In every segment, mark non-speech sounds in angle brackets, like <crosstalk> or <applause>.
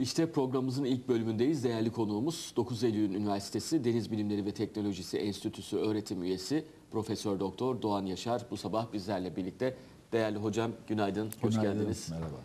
İşte programımızın ilk bölümündeyiz. Değerli konuğumuz 9 Eylül Üniversitesi Deniz Bilimleri ve Teknolojisi Enstitüsü öğretim üyesi Profesör Doktor Doğan Yaşar bu sabah bizlerle birlikte. Değerli hocam günaydın, hoş Günaydın, geldiniz. Merhaba.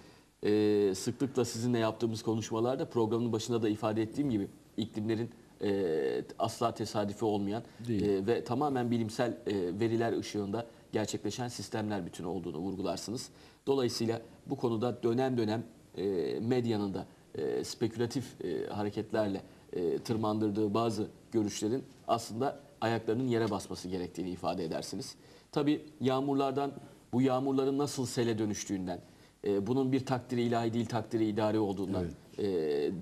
Ee, sıklıkla sizinle yaptığımız konuşmalarda programın başında da ifade ettiğim gibi iklimlerin e, asla tesadüfi olmayan e, ve tamamen bilimsel e, veriler ışığında gerçekleşen sistemler bütünü olduğunu vurgularsınız. Dolayısıyla bu konuda dönem dönem e, medyanın da e, spekülatif e, hareketlerle e, tırmandırdığı bazı görüşlerin aslında ayaklarının yere basması gerektiğini ifade edersiniz. Tabii yağmurlardan bu yağmurların nasıl sele dönüştüğünden, e, bunun bir takdiri ilahi değil takdiri idari olduğundan e,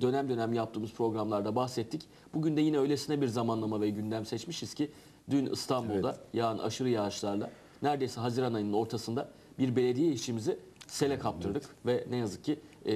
dönem dönem yaptığımız programlarda bahsettik. Bugün de yine öylesine bir zamanlama ve gündem seçmişiz ki dün İstanbul'da yağan aşırı yağışlarla neredeyse Haziran ayının ortasında bir belediye işimizi sele kaptırdık ve ne yazık ki e,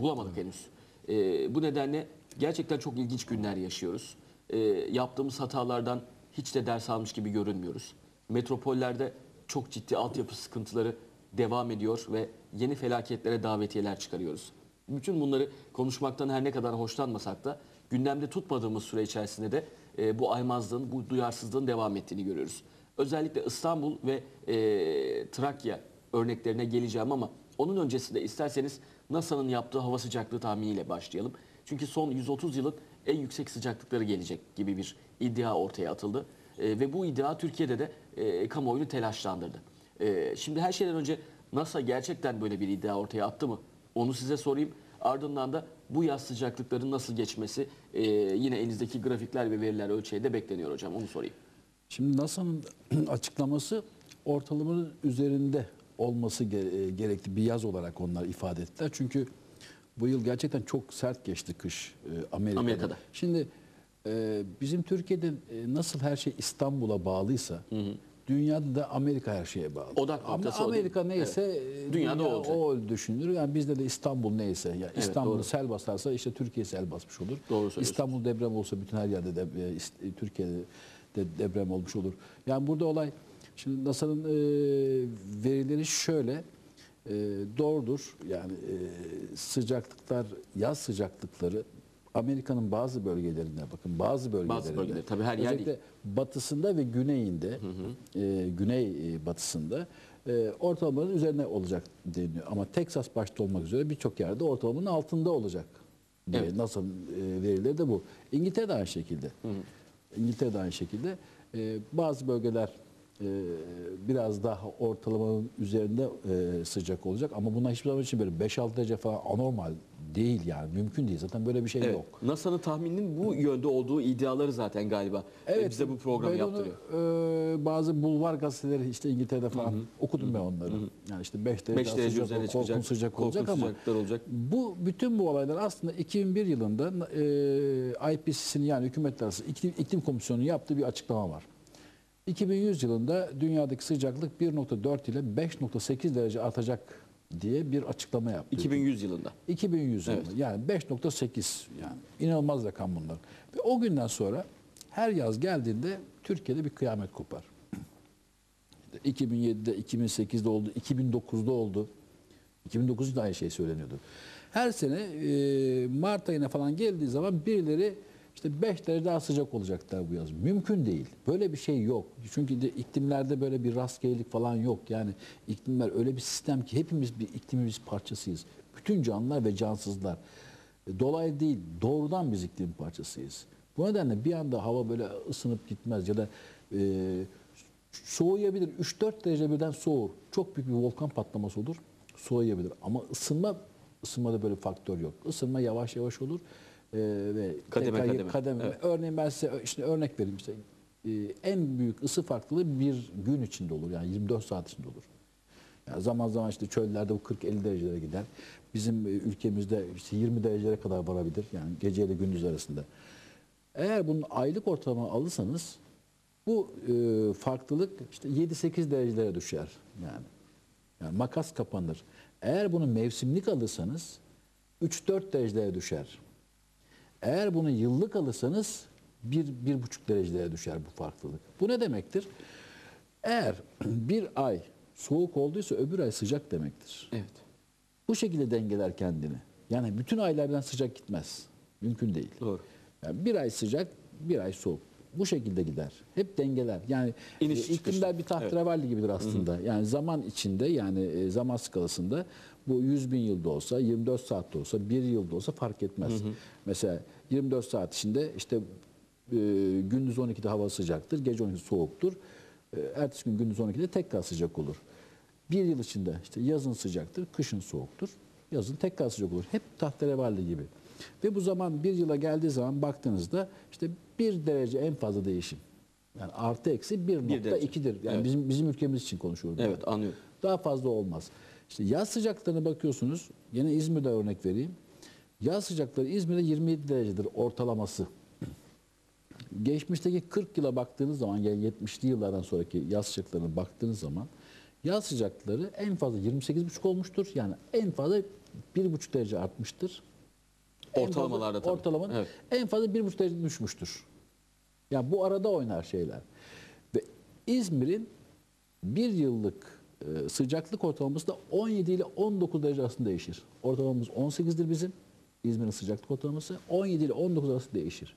bulamadık henüz. E, bu nedenle gerçekten çok ilginç günler yaşıyoruz. E, yaptığımız hatalardan hiç de ders almış gibi görünmüyoruz. Metropollerde çok ciddi altyapı sıkıntıları devam ediyor ve yeni felaketlere davetiyeler çıkarıyoruz. Bütün bunları konuşmaktan her ne kadar hoşlanmasak da gündemde tutmadığımız süre içerisinde de e, bu aymazlığın, bu duyarsızlığın devam ettiğini görüyoruz. Özellikle İstanbul ve e, Trakya örneklerine geleceğim ama onun öncesinde isterseniz NASA'nın yaptığı hava sıcaklığı tahminiyle başlayalım. Çünkü son 130 yılın en yüksek sıcaklıkları gelecek gibi bir iddia ortaya atıldı. E, ve bu iddia Türkiye'de de e, kamuoyunu telaşlandırdı. E, şimdi her şeyden önce NASA gerçekten böyle bir iddia ortaya attı mı? Onu size sorayım. Ardından da bu yaz sıcaklıkların nasıl geçmesi e, yine elinizdeki grafikler ve veriler ölçeğinde bekleniyor hocam. Onu sorayım. Şimdi NASA'nın <clears throat> açıklaması ortalamanın üzerinde olması e, gerekli bir yaz olarak onlar ifade ettiler. Çünkü bu yıl gerçekten çok sert geçti kış e, Amerika'da. Amerika'da. Şimdi e, bizim Türkiye'de nasıl her şey İstanbul'a bağlıysa dünyada da Amerika her şeye bağlı. Odak Ama noktası o mi? Amerika neyse e, Dünyada dünya o olacak. o düşünülür. Yani bizde de İstanbul neyse. Yani Evet, sel basarsa işte Türkiye sel basmış olur. Doğru. İstanbul deprem olsa bütün her yerde de Türkiye'de de deprem olmuş olur. Yani burada olay şimdi NASA'nın e, verileri şöyle e, doğrudur. Yani e, sıcaklıklar yaz sıcaklıkları Amerika'nın bazı bölgelerinde bakın bazı bölgelerinde bölgeler, tabii her yer özellikle batısında ve güneyinde e, güney e, batısında e, ortalamanın üzerine olacak deniyor. Ama Texas başta olmak üzere birçok yerde ortalamanın altında olacak diye Evet. NASA'nın e, verileri de bu. İngiltere de aynı şekilde. İngiltere de aynı şekilde. E, bazı bölgeler biraz daha ortalamanın üzerinde e, sıcak olacak ama buna hiçbir zaman için böyle 5-6 derece falan anormal değil yani mümkün değil. Zaten böyle bir şey Evet. yok. NASA'nın tahmininin bu yönde olduğu iddiaları zaten galiba e, bize bu programı ben onu, yaptırıyor. e, bazı bulvar gazeteleri işte İngiltere'de falan okudum ben onları. Yani işte 5 derece, 5 daha derece sıcak, korkunç çıkacak, sıcak korkunç olacak ama olacak. bu bütün bu olaylar aslında 2001 yılında e, IPCC'nin yani hükümetler arası iklim, iklim komisyonunun yaptığı bir açıklama var. 2100 yılında dünyadaki sıcaklık 1.4 ile 5.8 derece artacak diye bir açıklama yaptı. 2100 yılında. 2100 yılında yani 5.8 yani inanılmaz rakam bunlar. Ve o günden sonra her yaz geldiğinde Türkiye'de bir kıyamet kopar. 2007'de, 2008'de oldu, 2009'da oldu. 2009'da aynı şey söyleniyordu. Her sene e, Mart ayına falan geldiği zaman birileri işte 5 derece daha sıcak olacaklar bu yaz. Mümkün değil. Böyle bir şey yok. Çünkü de iklimlerde böyle bir rastgelelik falan yok. Yani iklimler öyle bir sistem ki hepimiz bir iklimin biz parçasıyız. Bütün canlılar ve cansızlar. E, Dolayı değil, doğrudan biz iklim parçasıyız. Bu nedenle bir anda hava böyle ısınıp gitmez ya da e, soğuyabilir. 3-4 derece birden soğur. Çok büyük bir volkan patlaması olur. Soğuyabilir. Ama ısınma ısınmada böyle faktör yok. Isınma yavaş yavaş olur. Ee, ve Kademe tekrar kademe. Evet. Örneğin ben size işte örnek vereyim işte Ee, en büyük ısı farklılığı bir gün içinde olur. Yani 24 saat içinde olur. Yani zaman zaman işte çöllerde bu 40-50 derecelere gider. Bizim e, ülkemizde işte 20 derecelere kadar varabilir. Yani gece ile gündüz arasında. Eğer bunun aylık ortalama alırsanız bu e, farklılık işte 7-8 derecelere düşer yani. Yani makas kapanır. Eğer bunu mevsimlik alırsanız 3-4 derecelere düşer. Eğer bunu yıllık alırsanız 1-1,5 derecelere düşer bu farklılık. Bu ne demektir? Eğer <clears throat> bir ay soğuk olduysa öbür ay sıcak demektir. Evet. Bu şekilde dengeler kendini. Yani bütün aylardan sıcak gitmez. Mümkün değil. Doğru. Yani bir ay sıcak, bir ay soğuk. Bu şekilde gider. Hep dengeler. Yani İniş e, çıkışlı. iklimler bir tahterevalli gibidir aslında. Yani zaman içinde yani e, zaman skalasında bu 100 bin yılda olsa, 24 saatte olsa, bir yılda olsa fark etmez. Mesela 24 saat içinde işte e, gündüz 12'de hava sıcaktır, gece 12'de soğuktur. E, ertesi gün gündüz 12'de tekrar sıcak olur. Bir yıl içinde işte yazın sıcaktır, kışın soğuktur. Yazın tekrar sıcak olur. Hep tahterevalli gibi. Ve bu zaman bir yıla geldiği zaman baktığınızda işte bir derece en fazla değişim. Yani artı eksi derece. 1.2'dir. Yani Evet. bizim bizim ülkemiz için konuşuyorum. Evet anlıyorum. Daha fazla olmaz. İşte yaz sıcaklarına bakıyorsunuz. Yine İzmir'de örnek vereyim. Yaz sıcakları İzmir'de 27 derecedir ortalaması. Geçmişteki 40 yıla baktığınız zaman yani 70'li yıllardan sonraki yaz sıcaklarına baktığınız zaman yaz sıcakları en fazla 28,5 olmuştur. Yani en fazla 1,5 derece artmıştır. En fazla- Ortalamalarda tabii. Ortalamanın Evet. en fazla 1,5 derece düşmüştür. Yani bu arada oynar şeyler. Ve İzmir'in bir yıllık e, sıcaklık ortalaması da 17 ile 19 derece arasında değişir. Ortalamamız 18'dir bizim. İzmir'in sıcaklık ortalaması 17 ile 19 arası değişir.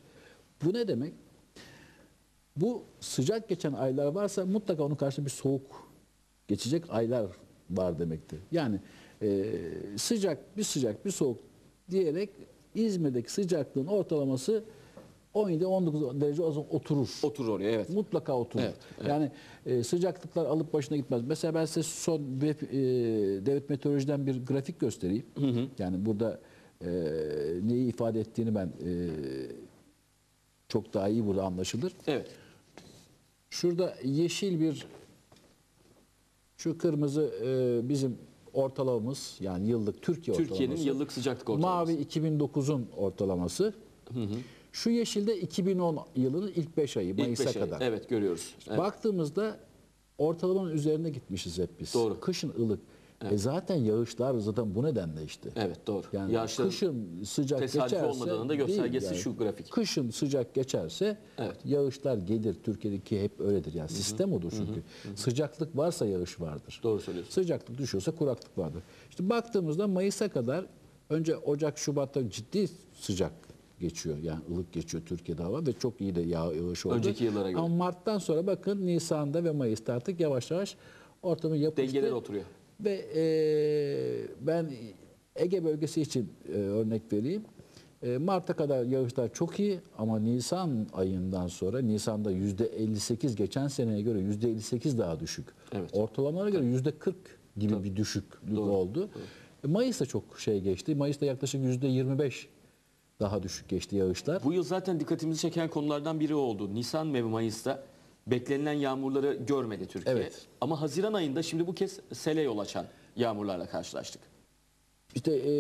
Bu ne demek? Bu sıcak geçen aylar varsa mutlaka onun karşısında bir soğuk geçecek aylar var demektir. Yani e, sıcak bir sıcak bir soğuk diyerek İzmir'deki sıcaklığın ortalaması 17-19 derece oturur. Otur oraya evet. Mutlaka oturur. Evet, evet. Yani e, sıcaklıklar alıp başına gitmez. Mesela ben size son web, e, devlet meteorolojiden bir grafik göstereyim. Yani burada e, neyi ifade ettiğini ben e, çok daha iyi burada anlaşılır. Evet. Şurada yeşil bir şu kırmızı e, bizim ortalamamız yani yıllık Türkiye Türkiye'nin ortalaması. yıllık sıcaklık ortalaması. Mavi 2009'un ortalaması. Şu yeşilde 2010 yılının ilk 5 ayı İlk Mayıs'a beş kadar. Evet görüyoruz. Evet. Baktığımızda ortalamanın üzerine gitmişiz hep biz. Doğru. Kışın ılık. E zaten yağışlar zaten bu nedenle işte. Evet doğru. Yani Yağışların kışın sıcak geçerse olmadığının da değil göstergesi şu grafik. Kışın sıcak geçerse Evet. yağışlar gelir. Türkiye'deki hep öyledir. Yani sistem odur çünkü. Sıcaklık varsa yağış vardır. Doğru söylüyorsun. Sıcaklık düşüyorsa kuraklık vardır. İşte baktığımızda Mayıs'a kadar önce Ocak, Şubat'ta ciddi sıcak geçiyor. Yani ılık geçiyor Türkiye'de hava ve çok iyi de yağ, yağış oldu. Önceki yıllara göre. Ama Mart'tan sonra bakın Nisan'da ve Mayıs'ta artık yavaş yavaş ortamı yapıştı. Dengeler oturuyor. Ve e, ben Ege bölgesi için e, örnek vereyim. E, Mart'a kadar yağışlar çok iyi ama Nisan ayından sonra Nisan'da yüzde 58 geçen seneye göre yüzde 58 daha düşük. Evet. Ortalamalara göre yüzde 40 gibi bir düşüklük Doğru, oldu. E, Mayıs'ta çok şey geçti. Mayıs'ta yaklaşık yüzde 25 daha düşük geçti yağışlar. Bu yıl zaten dikkatimizi çeken konulardan biri oldu. Nisan ve Mayıs'ta beklenilen yağmurları görmedi Türkiye. Evet. Ama Haziran ayında şimdi bu kez sele yol açan yağmurlarla karşılaştık. İşte e,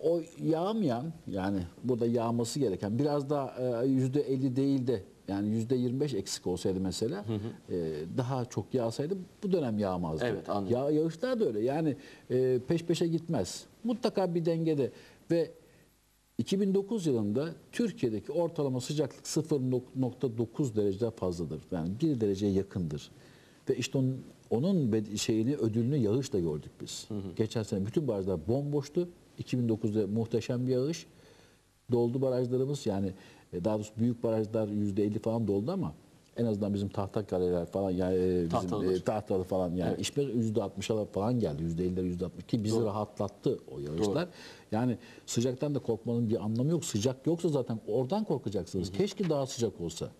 o yağmayan yani burada yağması gereken biraz daha yüzde 50 değil de yani yüzde 25 eksik olsaydı mesela e, daha çok yağsaydı bu dönem yağmazdı. Evet, anladım. Ya, yağışlar da öyle yani e, peş peşe gitmez. Mutlaka bir dengede ve 2009 yılında Türkiye'deki ortalama sıcaklık 0.9 derece fazladır. Yani 1 dereceye yakındır. Ve işte onun, onun şeyini ödülünü yağışla gördük biz. Geçen sene bütün barajlar bomboştu. 2009'da muhteşem bir yağış. Doldu barajlarımız yani e, daha doğrusu büyük barajlar %50 falan doldu ama en azından bizim tahtakaleler falan yani e, bizim e, tahtalı falan yani Evet. işler %60'a falan geldi. %50'ler %60 ki bizi Doğru. rahatlattı o yağışlar. Yani sıcaktan da korkmanın bir anlamı yok. Sıcak yoksa zaten oradan korkacaksınız. Keşke daha sıcak olsa.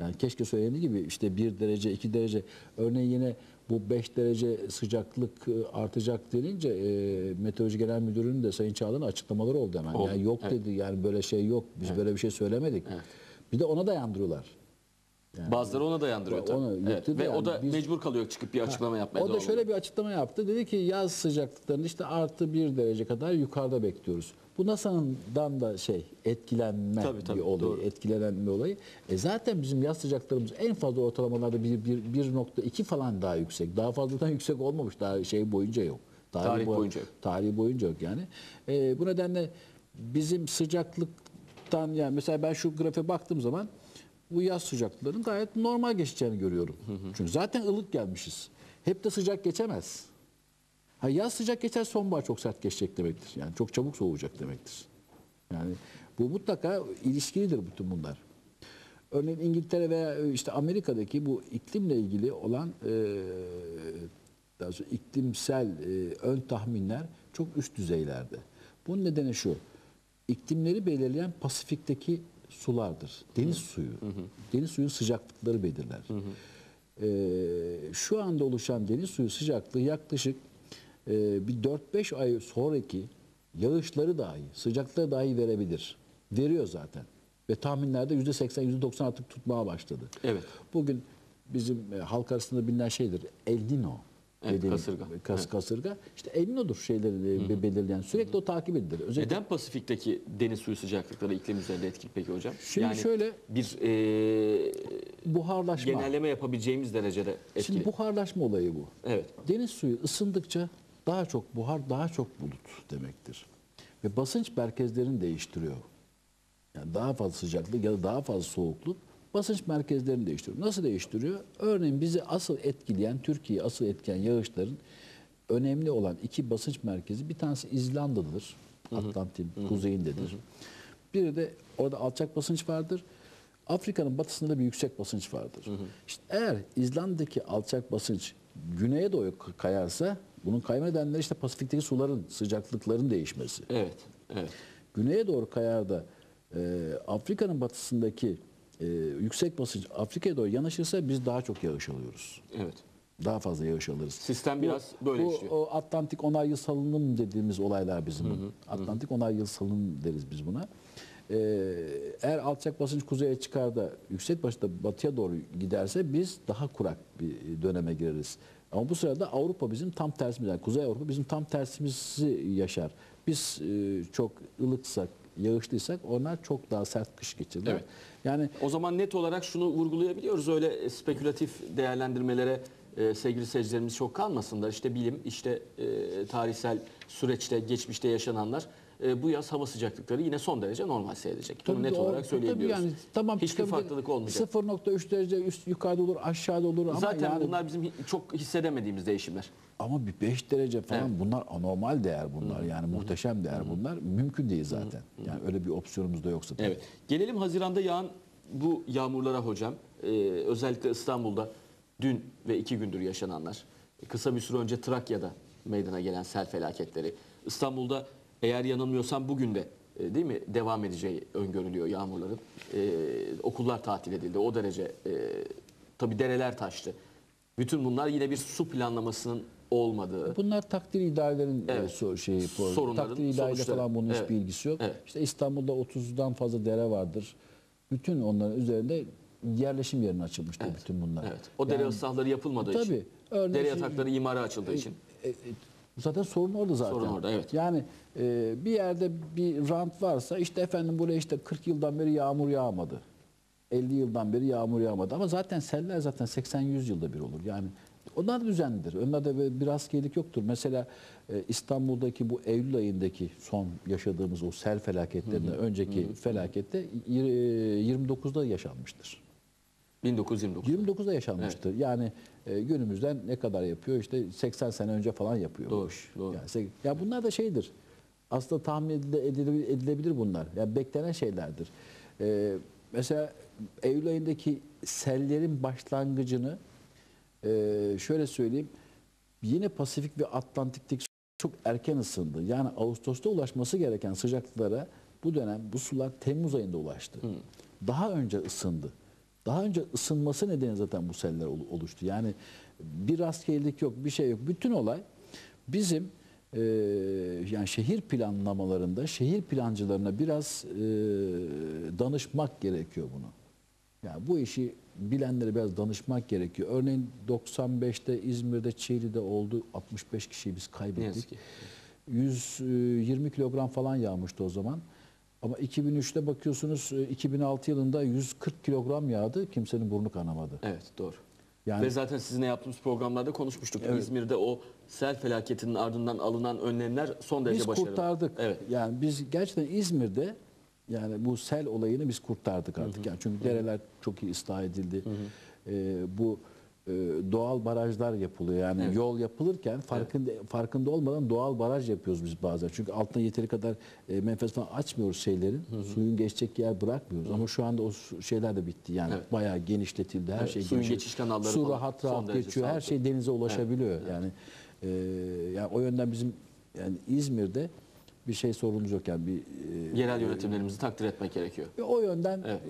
Yani keşke söylediği gibi işte 1 derece 2 derece örneğin yine bu 5 derece sıcaklık e, artacak denince e, Meteoroloji Genel Müdürü'nün de Sayın Çağlar'ın açıklamaları oldu hemen. Oldu, Yani yok evet. dedi yani böyle şey yok. Biz böyle bir şey söylemedik. Bir de ona dayandırıyorlar. Bazıları ona dayandırıyor Ona tabii. Evet. getirdi Ve yani o da biz- mecbur kalıyor çıkıp bir açıklama yapmaya. O da şöyle olarak. bir açıklama yaptı. Dedi ki yaz sıcaklıklarını işte artı bir derece kadar yukarıda bekliyoruz. Bu NASA'dan da şey etkilenme Tabii, tabii, bir olayı, doğru. etkilenme olayı. E zaten bizim yaz sıcaklarımız en fazla ortalamalarda bir, bir, 1.2 falan daha yüksek. Daha fazladan <laughs> yüksek olmamış. Daha şey boyunca yok. Tarih boy- boyunca yok. Tarih boyunca yok yani. E, bu nedenle bizim sıcaklıktan yani mesela ben şu grafiğe baktığım zaman bu yaz sıcaklıklarının gayet normal geçeceğini görüyorum. Çünkü zaten ılık gelmişiz. Hep de sıcak geçemez. Ha yaz sıcak geçer, sonbahar çok sert geçecek demektir. Yani çok çabuk soğuyacak demektir. Yani bu mutlaka ilişkilidir bütün bunlar. Örneğin İngiltere veya işte Amerika'daki bu iklimle ilgili olan e, daha sonra iklimsel e, ön tahminler çok üst düzeylerde. Bunun nedeni şu. iklimleri belirleyen Pasifik'teki sulardır. Deniz suyu. Deniz suyun sıcaklıkları belirler. E, şu anda oluşan deniz suyu sıcaklığı yaklaşık e, bir 4-5 ay sonraki yağışları dahi, sıcaklıkları dahi verebilir. Veriyor zaten. Ve tahminlerde %80, %90 artık tutmaya başladı. Evet. Bugün bizim e, halk arasında bilinen şeydir. El Nino. Evet, dediğimiz- kasırga. Kas, Evet. Kasırga. İşte El Nino'dur şeyleri e, belirleyen. Sürekli o takip edilir. Özellikle Neden Pasifik'teki deniz suyu sıcaklıkları iklim üzerinde etkili peki hocam? Şimdi şöyle- bir e, buharlaşma. genelleme yapabileceğimiz derecede etkili. Şimdi buharlaşma olayı bu. Evet. Deniz suyu ısındıkça daha çok buhar, daha çok bulut demektir. Ve basınç merkezlerini değiştiriyor. Yani daha fazla sıcaklık ya da daha fazla soğukluk basınç merkezlerini değiştiriyor. Nasıl değiştiriyor? Örneğin bizi asıl etkileyen, Türkiye'yi asıl etkileyen yağışların önemli olan iki basınç merkezi bir tanesi İzlanda'dır. Atlantin kuzeyindedir. Biri de orada alçak basınç vardır. Afrika'nın batısında bir yüksek basınç vardır. İşte eğer İzlanda'daki alçak basınç güneye doğru kayarsa bunun kayma nedenleri işte Pasifik'teki suların sıcaklıkların değişmesi. Evet. Evet. Güneye doğru kayar da e, Afrika'nın batısındaki e, yüksek basınç Afrika'ya doğru yanaşırsa biz daha çok yağış alıyoruz. Evet. Daha fazla yağış alırız. Sistem biraz böyle bu, işliyor. O Atlantik onay yıl salınım dediğimiz olaylar bizim. Atlantik onay yıl salınım deriz biz buna. Ee, eğer alçak basınç kuzeye çıkar da yüksek basınçta batıya doğru giderse biz daha kurak bir döneme gireriz. Ama bu sırada Avrupa bizim tam tersimiz. Yani Kuzey Avrupa bizim tam tersimizi yaşar. Biz e, çok ılıksak, yağışlıysak onlar çok daha sert kış geçirirler. Evet. Yani O zaman net olarak şunu vurgulayabiliyoruz. Öyle spekülatif değerlendirmelere e, sevgili seyircilerimiz çok kalmasınlar. İşte bilim, işte e, tarihsel süreçte, geçmişte yaşananlar e, bu yaz hava sıcaklıkları yine son derece normal seyredecek. Bunu Tabii net doğru. olarak Tabii söyleyebiliyoruz. Yani, tamam Hiçbir farklılık olmayacak. 0.3 derece üst yukarıda olur, aşağıda olur ama Zaten yani bunlar bizim çok hissedemediğimiz değişimler. ama bir 5 derece falan Evet. bunlar anormal değer bunlar. Yani muhteşem değer bunlar. Mümkün değil zaten. Yani öyle bir opsiyonumuz da yoksa. tabii. Evet. Gelelim Haziran'da yağan bu yağmurlara hocam. Ee, özellikle İstanbul'da dün ve iki gündür yaşananlar. Kısa bir süre önce Trakya'da meydana gelen sel felaketleri. İstanbul'da eğer yanılmıyorsam bugün de e, değil mi devam edeceği öngörülüyor yağmurların. Ee, okullar tatil edildi. O derece e, tabii dereler taştı. Bütün bunlar yine bir su planlamasının olmadığı. Bunlar takdir idarelerin Evet. e, so- şeyi, Sorunların takdir idareyle falan bunun Evet. hiçbir ilgisi yok. Evet. İşte İstanbul'da 30'dan fazla dere vardır. Bütün onların üzerinde yerleşim yerine açılmıştır bütün bunlar. Evet. O dere Yani- ıslahları yapılmadığı Tabii. için. Örneğin Dere şimdi- yatakları imara açıldığı için. E, e, zaten sorun orada zaten. Sorun orada, evet. Yani e, bir yerde bir rant varsa işte efendim buraya işte 40 yıldan beri yağmur yağmadı. 50 yıldan beri yağmur yağmadı. Ama zaten seller zaten 80-100 yılda bir olur. Yani onlar da düzenlidir. Onlarda bir rastgelelik yoktur. Mesela e, İstanbul'daki bu Eylül ayındaki son yaşadığımız o sel felaketlerinden önceki felakette e, 29'da yaşanmıştır. 1929. 29'da yaşanmıştır. Yani e, günümüzden ne kadar yapıyor? İşte 80 sene önce falan yapıyor. Doğru, doğru. Yani ya bunlar da şeydir. Aslında tahmin edile- edilebilir, edilebilir bunlar. Ya beklenen şeylerdir. E, mesela Eylül ayındaki sellerin başlangıcını e, şöyle söyleyeyim. Yine Pasifik ve Atlantik'teki çok erken ısındı. Yani Ağustos'ta ulaşması gereken sıcaklıklara bu dönem bu sular Temmuz ayında ulaştı. Daha önce ısındı. Daha önce ısınması nedeni zaten bu seller ol- oluştu. Yani bir rastgelelik yok, bir şey yok. Bütün olay bizim e, yani şehir planlamalarında şehir plancılarına biraz e, danışmak gerekiyor bunu. Yani bu işi bilenlere biraz danışmak gerekiyor. Örneğin 95'te İzmir'de Çiğli'de oldu. 65 kişiyi biz kaybettik. yazık ki. 120 kilogram falan yağmıştı o zaman. Ama 2003'te bakıyorsunuz e, 2006 yılında 140 kilogram yağdı. Kimsenin burnu kanamadı. Evet doğru. Yani- Ve zaten sizinle yaptığımız programlarda konuşmuştuk. Evet. İzmir'de o sel felaketinin ardından alınan önlemler son derece Biz başarılı. kurtardık. Evet. Yani biz gerçekten İzmir'de yani bu sel olayını biz kurtardık artık. Yani çünkü dereler çok iyi ıslah edildi. Ee, bu e, doğal barajlar yapılıyor. Yani Evet. yol yapılırken farkında farkında olmadan doğal baraj yapıyoruz biz bazen. Çünkü altına yeteri kadar e, menfez falan açmıyoruz şeylerin. Suyun geçecek yer bırakmıyoruz. Ama şu anda o şeyler de bitti. Yani Evet. bayağı genişletildi. Her Evet, şey suyun geçiş kanalları Su rahat rahat geçiyor. Her şey denize ulaşabiliyor. Yani e, yani o yönden bizim yani İzmir'de bir şey sorunumuz yok yani bir e, Yerel yönetimlerimizi takdir etmek gerekiyor. o yönden Evet.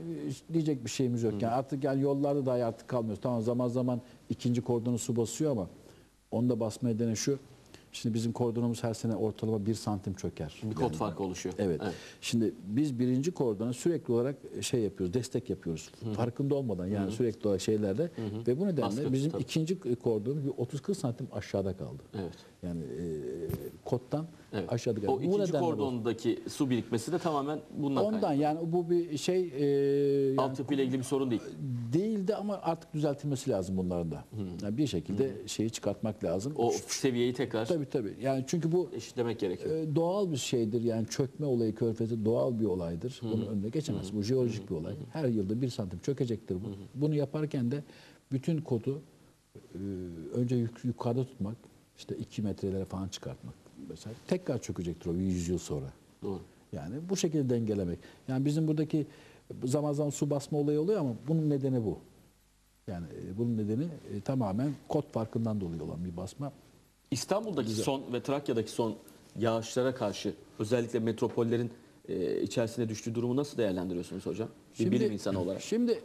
e, diyecek bir şeyimiz yok. Yani artık yani yollarda dahi artık kalmıyoruz. Tamam zaman zaman ikinci kordonu su basıyor ama onu da basma nedeni şu. Şimdi bizim kordonumuz her sene ortalama bir santim çöker. Bir kod farkı oluşuyor. Evet. Şimdi biz birinci kordona sürekli olarak şey yapıyoruz, destek yapıyoruz. Farkında olmadan yani sürekli olarak şeylerle ve bu nedenle Baskı, bizim tabii. ikinci kordonumuz bir 30-40 santim aşağıda kaldı. Evet. Yani e, kottan Evet. aşağıda kaldı. O Bu ikinci nedenle bu. kordondaki su birikmesi de tamamen bundan Ondan kaynaklı. yani bu bir şey e, yani Altyapıyla ilgili bir sorun değil. değildi ama artık düzeltilmesi lazım bunların da. Yani bir şekilde şeyi çıkartmak lazım. O seviyeyi tekrar tabii tabii. Yani çünkü bu eşitlemek gerekiyor. e, doğal bir şeydir. Yani çökme olayı körfezi doğal bir olaydır. Bunun önüne geçemez. Bu jeolojik bir olay. Her yılda bir santim çökecektir bu. Bunu yaparken de bütün kodu e, önce yuk- yukarıda tutmak, işte 2 metrelere falan çıkartmak. Mesela tekrar çökecektir o 100 yıl sonra. Doğru. Yani bu şekilde dengelemek. Yani bizim buradaki zaman zaman su basma olayı oluyor ama bunun nedeni bu. Yani e, bunun nedeni e, tamamen kod farkından dolayı olan bir basma. İstanbul'daki son ve Trakya'daki son yağışlara karşı özellikle metropollerin e, içerisine düştüğü durumu nasıl değerlendiriyorsunuz hocam? Bir bilim insanı olarak. Şimdi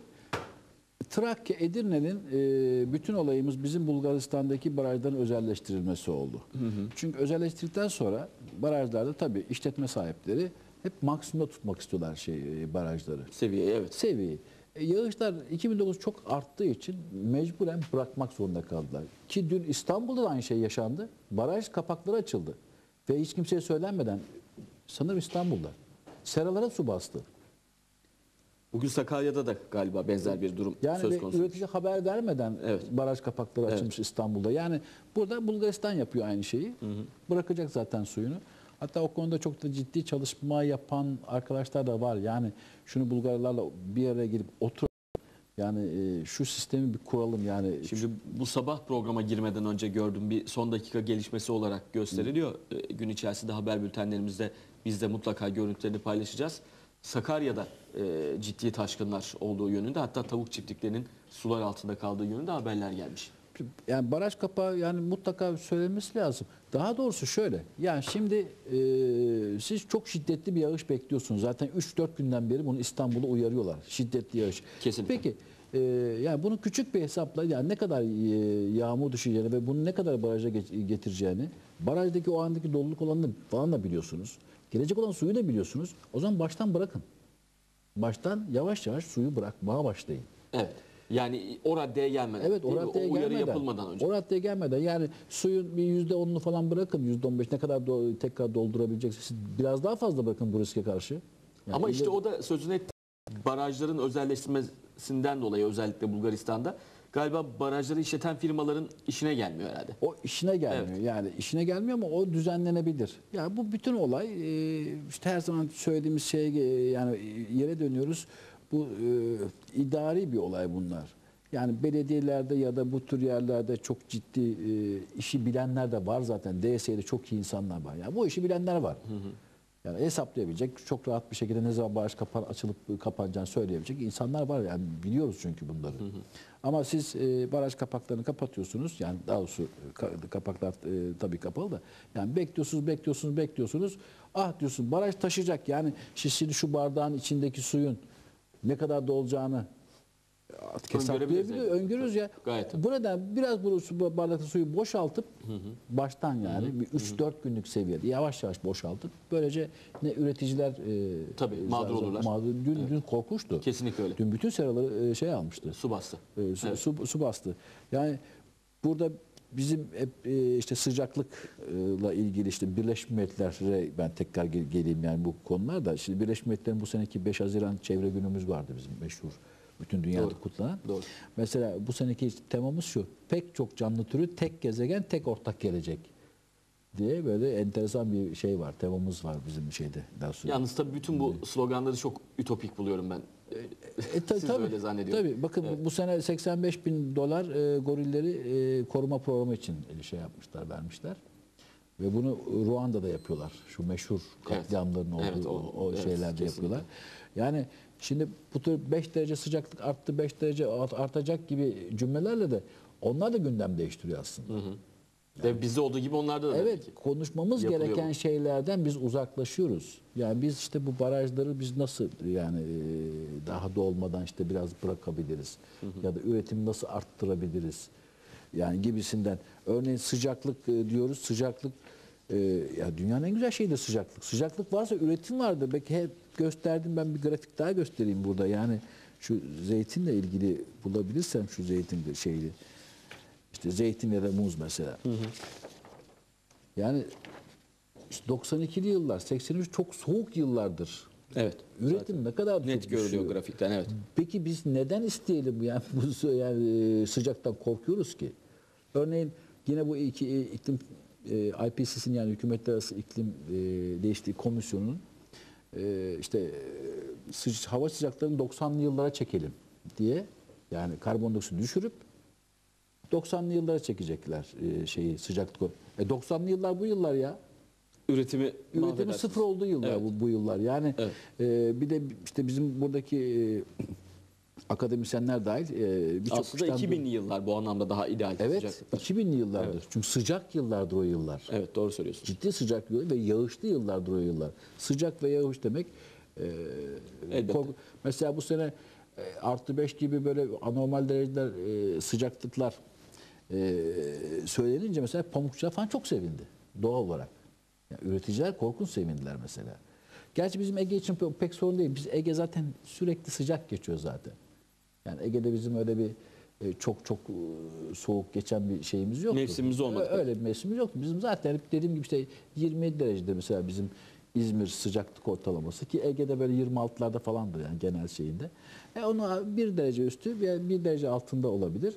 Trakya, Edirne'nin e, bütün olayımız bizim Bulgaristan'daki barajların özelleştirilmesi oldu. Çünkü özelleştirdikten sonra barajlarda tabii işletme sahipleri hep maksimumda tutmak istiyorlar şey e, barajları. Seviyeyi evet. seviyeyi. E, yağışlar 2009 çok arttığı için mecburen bırakmak zorunda kaldılar. Ki dün İstanbul'da da aynı şey yaşandı. Baraj kapakları açıldı. Ve hiç kimseye söylenmeden sanırım İstanbul'da seralara su bastı. Bugün Sakarya'da da galiba benzer bir durum Yani söz konusu. üretici haber vermeden Evet. baraj kapakları Evet. açılmış İstanbul'da. Yani burada Bulgaristan yapıyor aynı şeyi. Bırakacak zaten suyunu. Hatta o konuda çok da ciddi çalışma yapan arkadaşlar da var. Yani şunu Bulgarlarla bir araya gelip otur yani e, şu sistemi bir kuralım yani Şimdi bu sabah programa girmeden önce gördüğüm bir son dakika gelişmesi olarak gösteriliyor. E, Gün içerisinde haber bültenlerimizde biz de mutlaka görüntülerini paylaşacağız. Sakarya'da e, ciddi taşkınlar olduğu yönünde hatta tavuk çiftliklerinin sular altında kaldığı yönünde haberler gelmiş. Yani baraj kapağı yani mutlaka söylenmesi lazım. Daha doğrusu şöyle. Yani şimdi e, siz çok şiddetli bir yağış bekliyorsunuz. Zaten 3-4 günden beri bunu İstanbul'da uyarıyorlar. Şiddetli yağış. Kesinlikle. Peki e, yani bunu küçük bir hesapla yani ne kadar e, yağmur düşeceğini ve bunu ne kadar baraja ge- getireceğini barajdaki o andaki doluluk olanını falan da biliyorsunuz. Gelecek olan suyu da biliyorsunuz. O zaman baştan bırakın. Baştan yavaş yavaş suyu bırakmaya başlayın. Evet. Yani o raddeye gelmeden. Evet o raddeye uyarı gelmeden. yapılmadan önce. O raddeye gelmeden yani suyun bir yüzde onunu falan bırakın yüzde on beş ne kadar do- tekrar doldurabileceksiniz. Biraz daha fazla bırakın bu riske karşı. Yani Ama işte o da sözünü ettiği barajların özelleştirmesinden dolayı özellikle Bulgaristan'da galiba barajları işleten firmaların işine gelmiyor herhalde. o işine gelmiyor. Yani işine gelmiyor ama o düzenlenebilir. Yani bu bütün olay e, işte her zaman söylediğimiz şeye e, yani yere dönüyoruz. Bu e, idari bir olay bunlar. Yani belediyelerde ya da bu tür yerlerde çok ciddi e, işi bilenler de var zaten. DSE'de çok iyi insanlar var. Yani bu işi bilenler var. Yani hesaplayabilecek, çok rahat bir şekilde ne zaman baraj kapar, açılıp kapanacağını söyleyebilecek insanlar var. Yani biliyoruz çünkü bunları. Ama siz e, baraj kapaklarını kapatıyorsunuz. Yani daha doğrusu e, ka- kapaklar e, tabii kapalı da. Yani bekliyorsunuz, bekliyorsunuz, bekliyorsunuz. Ah diyorsun baraj taşıyacak. Yani şimdi şu bardağın içindeki suyun ne kadar dolacağını artık hesaplayabiliyor. Öngörüyoruz ya. Gayet tabii. Bu neden biraz bu bardakta suyu boşaltıp baştan yani bir 3-4 günlük seviyede yavaş yavaş boşaltıp böylece ne üreticiler e, Tabii, e, mağdur olurlar. Mağdur, dün, dün korkunçtu. Kesinlikle öyle. Dün bütün seraları e, şey almıştı. Su bastı. E, su, Evet. su, su bastı. Yani burada bizim hep e, işte sıcaklıkla ilgili işte Birleşmiş Milletler'e ben tekrar gel- geleyim yani bu konular da. Şimdi Birleşmiş Milletler'in bu seneki 5 Haziran çevre günümüz vardı bizim meşhur. Bütün dünyada Doğru. kutlanan. Doğru. Mesela bu seneki temamız şu. Pek çok canlı türü tek gezegen tek ortak gelecek diye böyle enteresan bir şey var. Temamız var bizim şeyde. Daha sonra. Yalnız tabii bütün bu sloganları çok ütopik buluyorum ben. E, ta- Siz de öyle zannediyorum. Tabii. Bakın bu sene 85 bin dolar e, gorilleri e, koruma programı için şey yapmışlar, vermişler. Ve bunu Ruanda'da yapıyorlar. Şu meşhur Evet. katliamların olduğu Evet, o, o- o evet, şeylerde kesinlikle. yapıyorlar. Yani şimdi bu tür 5 derece sıcaklık arttı, 5 derece art- artacak gibi cümlelerle de onlar da gündem değiştiriyor aslında. Ve bizde olduğu gibi onlarda da Evet, demek ki. konuşmamız Yapılıyor gereken bu. şeylerden biz uzaklaşıyoruz. Yani biz işte bu barajları biz nasıl yani e, daha dolmadan işte biraz bırakabiliriz ya da üretimi nasıl arttırabiliriz? Yani gibisinden. Örneğin sıcaklık e, diyoruz. Sıcaklık e, ya dünyanın en güzel şeyi de sıcaklık. Sıcaklık varsa üretim vardır. Belki hep gösterdim ben bir grafik daha göstereyim burada. Yani şu zeytinle ilgili bulabilirsem şu zeytin şeyini. İşte zeytin ya da muz mesela. Yani işte 92'li yıllar, 83 çok soğuk yıllardır. Evet. Üretim ne kadar Net görülüyor grafikten evet. Peki biz neden isteyelim yani <laughs> bu yani e, sıcaktan korkuyoruz ki? Örneğin yine bu iki e, iklim e, IPCC'nin yani hükümetler arası iklim e, değişikliği komisyonunun e, işte e, sıca- hava sıcaklarını 90'lı yıllara çekelim diye yani karbondioksit düşürüp 90'lı yıllara çekecekler e, şeyi sıcaklık. E 90'lı yıllar bu yıllar ya. Üretimi Üretimi sıfır olduğu yıllar Evet. bu, bu yıllar. Yani Evet. e, bir de işte bizim buradaki e, akademisyenler dahil e, birçok Aslında kişiden- 2000'li yıllar bu anlamda daha ideal Evet, sıcaklıklar. 2000'li yıllardır. Çünkü sıcak yıllardır o yıllar. Evet doğru söylüyorsunuz. Ciddi sıcak yıl ve yağışlı yıllardır o yıllar. Sıcak ve yağış demek e, Elbette. korku- mesela bu sene e, artı 5 gibi böyle anormal dereceler e, sıcaklıklar e, söylenince mesela pamukçular falan çok sevindi doğal olarak. Yani üreticiler korkunç sevindiler mesela. Gerçi bizim Ege için pe- pek sorun değil. Biz Ege zaten sürekli sıcak geçiyor zaten. Yani Ege'de bizim öyle bir e, çok çok e, soğuk geçen bir şeyimiz yok. Mevsimimiz olmadı. Öyle bir mevsimimiz yok. Bizim zaten dediğim gibi işte 27 derecede mesela bizim İzmir sıcaklık ortalaması ki Ege'de böyle 26'larda falandır yani genel şeyinde. E onu bir derece üstü veya bir derece altında olabilir.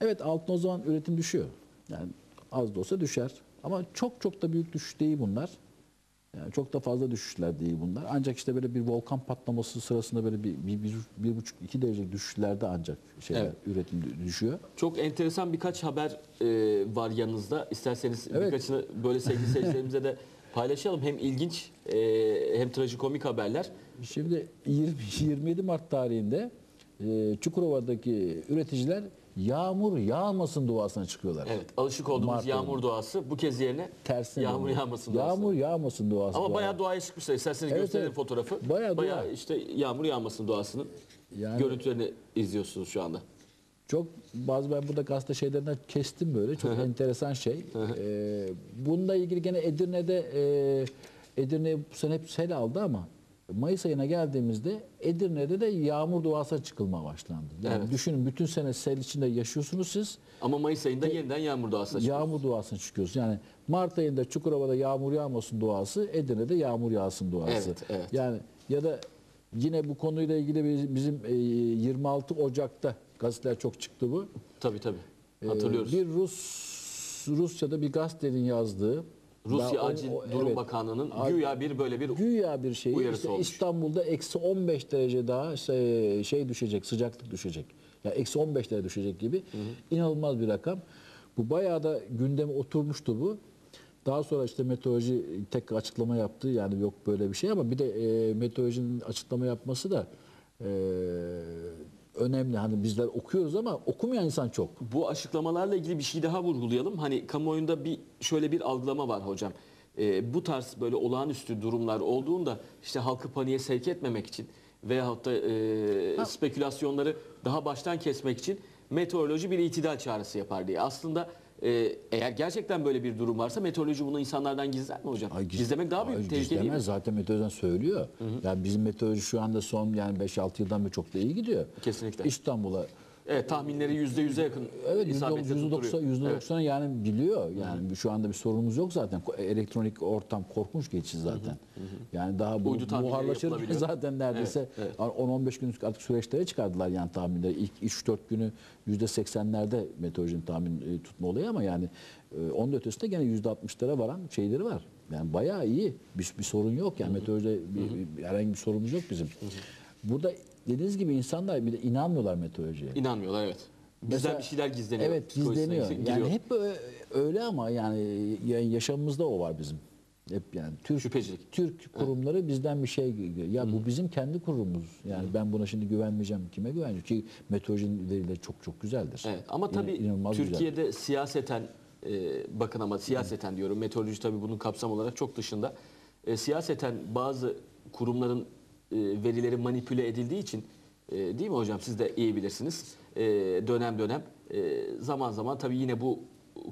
Evet altın o zaman üretim düşüyor. Yani az da olsa düşer. Ama çok çok da büyük düşüş değil bunlar. Yani çok da fazla düşüşler değil bunlar. Ancak işte böyle bir volkan patlaması sırasında böyle bir, bir, bir, bir buçuk iki derece düşüşlerde ancak şeyler, Evet. üretim düşüyor. Çok enteresan birkaç haber e, var yanınızda. İsterseniz Evet. birkaçını böyle sevgili <laughs> seyircilerimize de paylaşalım. Hem ilginç e, hem trajikomik haberler. Şimdi 20, 27 Mart tarihinde e, Çukurova'daki üreticiler yağmur yağmasın duasına çıkıyorlar. Evet, alışık olduğumuz Mart yağmur ayında. duası bu kez yerine Tersine yağmur dönüyor. yağmasın duası. Yağmur yağmasın duası. Ama bayağı duaya çıkmışlar. İsterseniz Evet, gösterelim evet. fotoğrafı. Bayağı dua. işte yağmur yağmasın duasının Yani- görüntülerini izliyorsunuz şu anda. Çok bazı ben burada gazete şeylerinden kestim böyle çok enteresan şey. Ee, bununla ilgili gene Edirne'de e, Edirne bu sene hep sel aldı ama Mayıs ayına geldiğimizde Edirne'de de yağmur duası çıkılma başlandı. Yani Evet. düşünün bütün sene sel içinde yaşıyorsunuz siz. Ama Mayıs ayında yeniden yağmur duası açılıyor. Yağmur duasına çıkıyoruz. Yani Mart ayında Çukurova'da yağmur yağmasın duası, Edirne'de yağmur yağsın duası. Evet, evet. Yani ya da yine bu konuyla ilgili biz- bizim e, 26 Ocak'ta gazeteler çok çıktı bu. Tabii tabii. Ee, Hatırlıyoruz. Bir Rus Rusya'da bir gazetenin yazdığı Rusya Ben o- Acil o- Durum evet. Bakanlığı'nın güya bir böyle bir güya bir şey Uyarısı işte olmuş. İstanbul'da eksi 15 derece daha şey, şey düşecek sıcaklık düşecek. Ya eksi 15 derece düşecek gibi inanılmaz bir rakam. Bu bayağı da gündeme oturmuştu bu. Daha sonra işte meteoroloji tek açıklama yaptı. Yani yok böyle bir şey ama bir de e, meteorolojinin açıklama yapması da e, önemli. Hani bizler okuyoruz ama okumayan insan çok. Bu açıklamalarla ilgili bir şey daha vurgulayalım. Hani kamuoyunda bir şöyle bir algılama var hocam. Ee, bu tarz böyle olağanüstü durumlar olduğunda işte halkı paniğe sevk etmemek için veyahut da e, spekülasyonları daha baştan kesmek için meteoroloji bir itidal çağrısı yapar diye. Aslında e, eğer gerçekten böyle bir durum varsa meteoroloji bunu insanlardan gizler mi hocam? Ay, giz- Gizlemek daha büyük bir tehlike değil mi? gizlemez. Zaten meteoroloji söylüyor. Yani bizim meteoroloji şu anda son yani 5-6 yıldan beri çok da iyi gidiyor. Kesinlikle. İstanbul'a Evet tahminleri yüzde yüze yakın Evet isabetle tutturuyor. %90 Evet. %90 yani biliyor. Yani şu anda bir sorunumuz yok zaten. Ko- Elektronik ortam korkunç geçici zaten. Yani daha bu Uydu tahminleri buharlaşırken yapılabiliyor. <laughs> zaten neredeyse Evet, 10-15 günlük artık süreçlere çıkardılar yani tahminleri. İlk 3-4 günü %80'lerde meteorolojinin tahmin e, tutma olayı ama yani e, onun ötesinde gene %60'lara varan şeyleri var. Yani bayağı iyi. Bir, bir sorun yok yani meteorolojide bir, bir- herhangi bir sorunumuz yok bizim. Burada dediğiniz gibi insanlar bir de inanmıyorlar meteorolojiye. İnanmıyorlar evet. Bizden Mesela- bir şeyler gizleniyor. Evet gizleniyor. Yani hep öyle ama yani ya- yaşamımızda o var bizim. Hep yani Türk Şüphecilik. Türk kurumları bizden bir şey. Ya bu bizim kendi kurumumuz. Yani ben buna şimdi güvenmeyeceğim. Kime güveneceğim? Ki meteorolojinin verileri çok çok güzeldir. Evet ama İnan- tabii güzel. Türkiye'de siyaseten e, bakın ama siyaseten diyorum meteoroloji tabii bunun kapsam olarak çok dışında. E, siyaseten bazı kurumların verileri manipüle edildiği için e, değil mi hocam siz de iyi bilirsiniz. E, dönem dönem e, zaman zaman tabii yine bu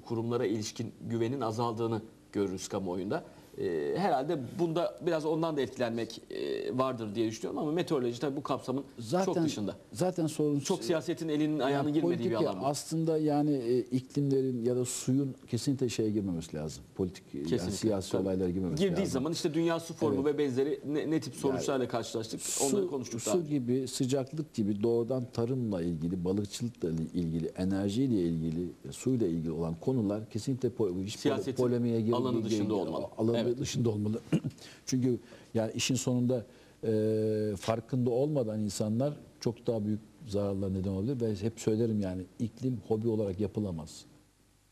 kurumlara ilişkin güvenin azaldığını görürüz kamuoyunda. E, herhalde bunda biraz ondan da etkilenmek e, vardır diye düşünüyorum ama meteoroloji tabii bu kapsamın Zaten çok dışında. Zaten sorun Çok siyasetin elinin ayağının Yani girmediği bir alan bu. Aslında yani e, iklimlerin ya da suyun kesinlikle şeye girmemesi lazım. Politik yani Kesinlikle. siyasi Tabii. olaylara girmemesi Girdiği lazım. zaman işte Dünya Su Forumu ve benzeri ne, ne tip sonuçlarla karşılaştık onları Su, konuştuk daha su gibi, sıcaklık gibi doğrudan tarımla ilgili, balıkçılıkla ilgili, enerjiyle ilgili, suyla ilgili olan konular kesinlikle po- hiç polemiğe gir- alanı dışında olmalı. Alanı Evet. Dışında olmalı. <clears throat> Çünkü yani işin sonunda e, farkında olmadan insanlar çok daha büyük zararlar neden olabilir ve hep söylerim yani iklim hobi olarak yapılamaz.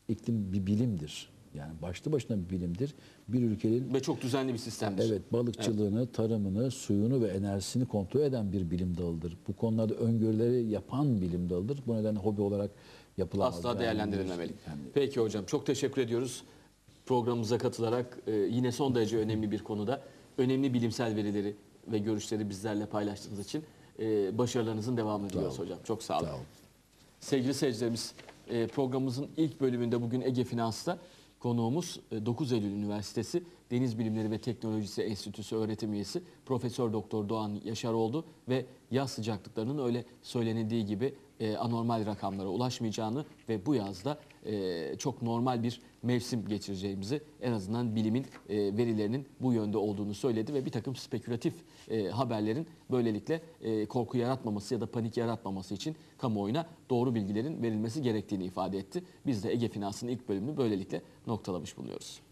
İklim bir bilimdir. Yani başlı başına bir bilimdir. Bir ülkenin Ve çok düzenli bir sistemdir. Evet, balıkçılığını, tarımını, suyunu ve enerjisini kontrol eden bir bilim dalıdır. Bu konularda öngörüleri yapan bilim dalıdır. Bu nedenle hobi olarak yapılamaz. Asla Yani değerlendirilmemeli. yani Peki hocam çok teşekkür ediyoruz. Programımıza katılarak e, yine son derece önemli bir konuda önemli bilimsel verileri ve görüşleri bizlerle paylaştığınız için e, başarılarınızın devamını diliyoruz hocam. Çok sağ olun. Sağ olun. Sevgili seyircilerimiz e, programımızın ilk bölümünde bugün Ege Finans'ta konuğumuz e, 9 Eylül Üniversitesi Deniz Bilimleri ve Teknolojisi Enstitüsü öğretim üyesi Profesör Doktor Doğan Yaşar oldu ve yaz sıcaklıklarının öyle söylenildiği gibi e, anormal rakamlara ulaşmayacağını ve bu yazda e, çok normal bir mevsim geçireceğimizi en azından bilimin e, verilerinin bu yönde olduğunu söyledi ve bir takım spekülatif e, haberlerin böylelikle e, korku yaratmaması ya da panik yaratmaması için kamuoyuna doğru bilgilerin verilmesi gerektiğini ifade etti. Biz de Ege Finans'ın ilk bölümünü böylelikle noktalamış bulunuyoruz.